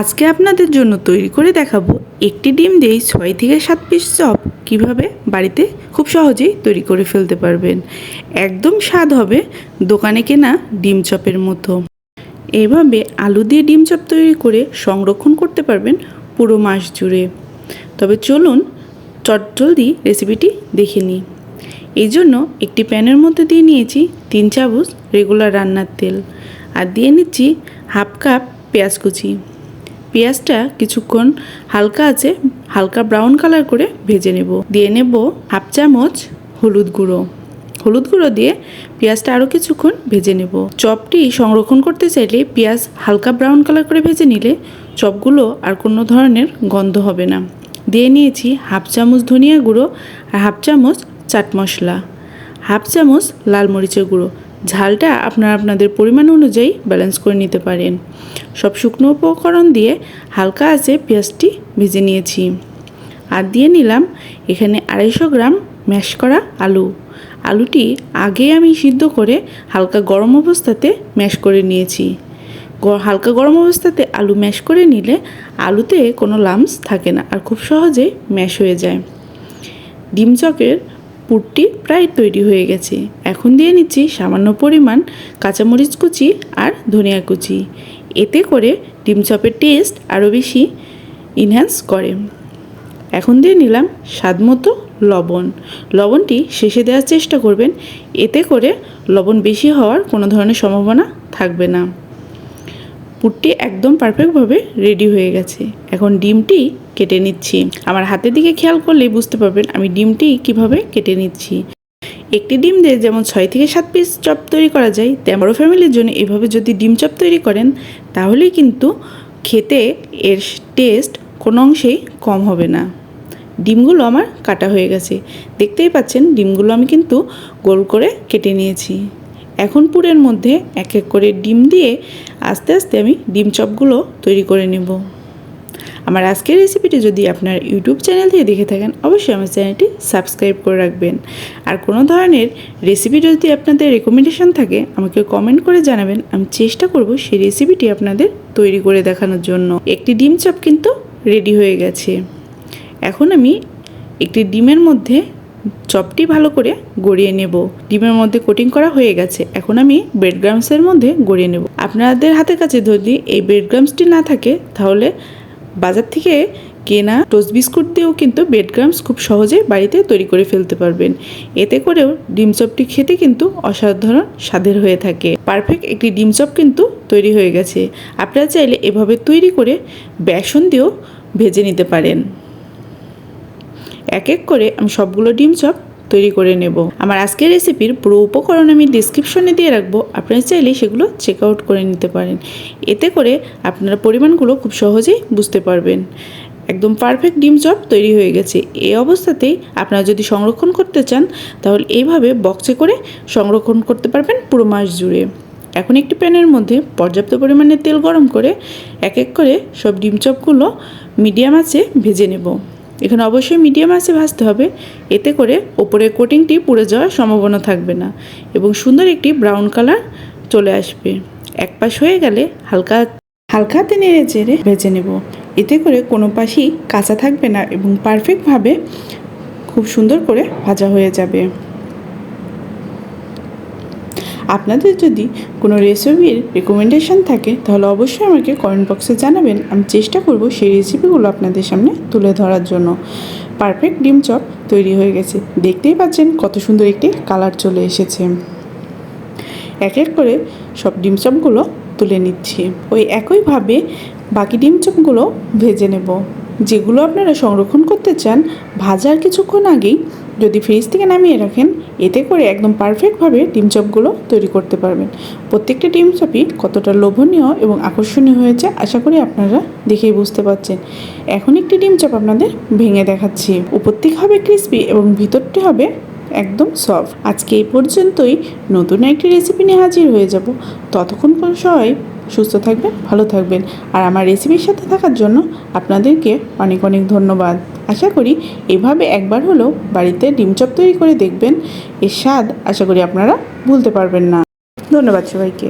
আজকে আপনাদের জন্য তৈরি করে দেখাবো একটি ডিম দিয়েই ছয় থেকে সাত পিস চপ। কীভাবে? বাড়িতে খুব সহজেই তৈরি করে ফেলতে পারবেন। একদম স্বাদ হবে দোকানে কেনা ডিম চপের মতো। এভাবে আলু দিয়ে ডিম চপ তৈরি করে সংরক্ষণ করতে পারবেন পুরো মাস জুড়ে। তবে চলুন চটজলদি রেসিপিটি দেখে নিই। এই জন্য একটি প্যানের মধ্যে দিয়ে নিয়েছি তিন চামচ রেগুলার রান্নার তেল। আর দিয়ে নিচ্ছি হাফ কাপ পেঁয়াজ কুচি। পেঁয়াজটা কিছুক্ষণ হালকা আছে, হালকা ব্রাউন কালার করে ভেজে নেব। দিয়ে নেব হাফ চামচ হলুদ গুঁড়ো। হলুদ গুঁড়ো দিয়ে পেঁয়াজটা আরও কিছুক্ষণ ভেজে নেব। চপটি সংরক্ষণ করতে চাইলে পেঁয়াজ হালকা ব্রাউন কালার করে ভেজে নিলে চপগুলো আর কোনো ধরনের গন্ধ হবে না। দিয়ে নিয়েছি হাফ চামচ ধনিয়া গুঁড়ো আর হাফ চামচ চাট মশলা। হাফ চামচ লাল মরিচের গুঁড়ো। ঝালটা আপনারা আপনাদের পরিমাণ অনুযায়ী ব্যালেন্স করে নিতে পারেন। সব শুকনো উপকরণ দিয়ে হালকা আছে পেঁয়াজটি ভেজে নিয়েছি। আর দিয়ে নিলাম এখানে আড়াইশো গ্রাম ম্যাশ করা আলু। আলুটি আগে আমি সিদ্ধ করে হালকা গরম অবস্থাতে ম্যাশ করে নিয়েছি। হালকা গরম অবস্থাতে আলু ম্যাশ করে নিলে আলুতে কোনো লামস থাকে না আর খুব সহজে ম্যাশ হয়ে যায়। ডিম চকের পুরটি প্রায় তৈরি হয়ে গেছে। এখন দিয়ে নিচ্ছি সামান্য পরিমাণ কাঁচামরিচ কুচি আর ধনিয়া কুচি। এতে করে ডিম চপের টেস্ট আরও বেশি ইনহ্যান্স করে। এখন দিয়ে নিলাম স্বাদ মতো লবণ। লবণটি শেষে দেওয়ার চেষ্টা করবেন। এতে করে লবণ বেশি হওয়ার কোনো ধরনের সম্ভাবনা থাকবে না। পুরটি একদম পারফেক্টভাবে রেডি হয়ে গেছে। এখন ডিমটি কেটে নিচ্ছি। আমার হাতের দিকে খেয়াল করলেই বুঝতে পারবেন আমি ডিমটি কীভাবে কেটে নিচ্ছি। একটি ডিম দিয়ে যেমন ছয় থেকে সাত পিস চপ তৈরি করা যায়, তেমন ফ্যামিলির জন্য এভাবে যদি ডিম চপ তৈরি করেন, তাহলেই কিন্তু খেতে এর টেস্ট কোনো অংশেই কম হবে না। ডিমগুলো আমার কাটা হয়ে গেছে। দেখতেই পাচ্ছেন, ডিমগুলো আমি কিন্তু গোল করে কেটে নিয়েছি। এখন পুরের মধ্যে এক এক করে ডিম দিয়ে আস্তে আস্তে আমি ডিম চপগুলো তৈরি করে নেব। আমার আজকের রেসিপিটি যদি আপনার ইউটিউব চ্যানেল থেকে দেখে থাকেন, অবশ্যই আমার চ্যানেলটি সাবস্ক্রাইব করে রাখবেন। আর কোনো ধরনের রেসিপি যদি আপনাদের রেকমেন্ডেশন থাকে, আমাকে কমেন্ট করে জানাবেন। আমি চেষ্টা করব সেই রেসিপিটি আপনাদের তৈরি করে দেখানোর জন্য। একটি ডিম চপ কিন্তু রেডি হয়ে গেছে। এখন আমি একটি ডিমের মধ্যে চপটি ভালো করে গড়িয়ে নেব। ডিমের মধ্যে কোটিং করা হয়ে গেছে। এখন আমি ব্রেড গ্রামসের মধ্যে গড়িয়ে নেব। আপনাদের হাতের কাছে যদি এই ব্রেড গ্রামসটি না থাকে, তাহলে বাজার থেকে কেনা টোস্ট বিস্কুট দিয়েও কিন্তু ব্রেড গ্রামস খুব সহজে বাড়িতে তৈরি করে ফেলতে পারবেন। এতে করেও ডিম চপটি খেতে কিন্তু অসাধারণ স্বাদের হয়ে থাকে। পারফেক্ট একটি ডিম চপ কিন্তু তৈরি হয়ে গেছে। আপনারা চাইলে এভাবে তৈরি করে বেসন দিয়েও ভেজে নিতে পারেন। এক এক করে আমি সবগুলো ডিম চপ তৈরি করে নেব। আমার আজকের রেসিপির পুরো উপকরণ আমি ডিসক্রিপশনে দিয়ে রাখব। আপনারা চাইলে সেগুলো চেক আউট করে নিতে পারেন। এতে করে আপনারা পরিমাণগুলো খুব সহজেই বুঝতে পারবেন। একদম পারফেক্ট ডিম চপ তৈরি হয়ে গেছে। এই অবস্থাতেই আপনারা যদি সংরক্ষণ করতে চান, তাহলে এইভাবে বক্সে করে সংরক্ষণ করতে পারবেন পুরো মাস জুড়ে। এখন একটি প্যানের মধ্যে পর্যাপ্ত পরিমাণে তেল গরম করে এক এক করে সব ডিম চপগুলো মিডিয়াম আঁচে ভেজে নেব। এখানে অবশ্যই মিডিয়াম আঁচে ভাজতে হবে। এতে করে ওপরের কোটিংটি পুড়ে যাওয়ার সম্ভাবনা থাকবে না এবং সুন্দর একটি ব্রাউন কালার চলে আসবে। এক পাশ হয়ে গেলে হালকা হালকা হাতে নেড়ে চেড়ে ভেজে নেব। এতে করে কোনো পাশই কাঁচা থাকবে না এবং পারফেক্টভাবে খুব সুন্দর করে ভাজা হয়ে যাবে। আপনাদের যদি কোনো রেসিপির রেকমেন্ডেশন থাকে, তাহলে অবশ্যই আমাকে কমেন্ট বক্সে জানাবেন। আমি চেষ্টা করব সেই রেসিপিগুলো আপনাদের সামনে তুলে ধরার জন্য। পারফেক্ট ডিম চপ তৈরি হয়ে গেছে। দেখতেই পাচ্ছেন কত সুন্দর একটি কালার চলে এসেছে। এক এক করে সব ডিম চপগুলো তুলে নিচ্ছি। ওই একইভাবে বাকি ডিম চপগুলো ভেজে নেব। যেগুলো আপনারা সংরক্ষণ করতে চান, ভাজার কিছুক্ষণ আগেই যদি ফ্রিজ থেকে নামিয়ে রাখেন, এতে করে একদম পারফেক্টভাবে ডিম চপগুলো তৈরি করতে পারবেন। প্রত্যেকটা ডিম চপই কতটা লোভনীয় এবং আকর্ষণীয় হয়েছে, আশা করি আপনারা দেখেই বুঝতে পারছেন। এখন একটি ডিম চপ আপনাদের ভেঙে দেখাচ্ছি। উপর থেকে হবে ক্রিস্পি এবং ভিতরটি হবে একদম সফট আজকে এই পর্যন্তই। নতুন একটি রেসিপি নিয়ে হাজির হয়ে যাব। ততক্ষণ সবাই সুস্থ থাকবেন, ভালো থাকবেন। আর আমার রেসিপির সাথে থাকার জন্য আপনাদেরকে অনেক অনেক ধন্যবাদ। আশা করি এভাবে একবার হলেও বাড়িতে ডিম চপ তৈরি করে দেখবেন। এর স্বাদ আশা করি আপনারা ভুলতে পারবেন না। ধন্যবাদ সবাইকে।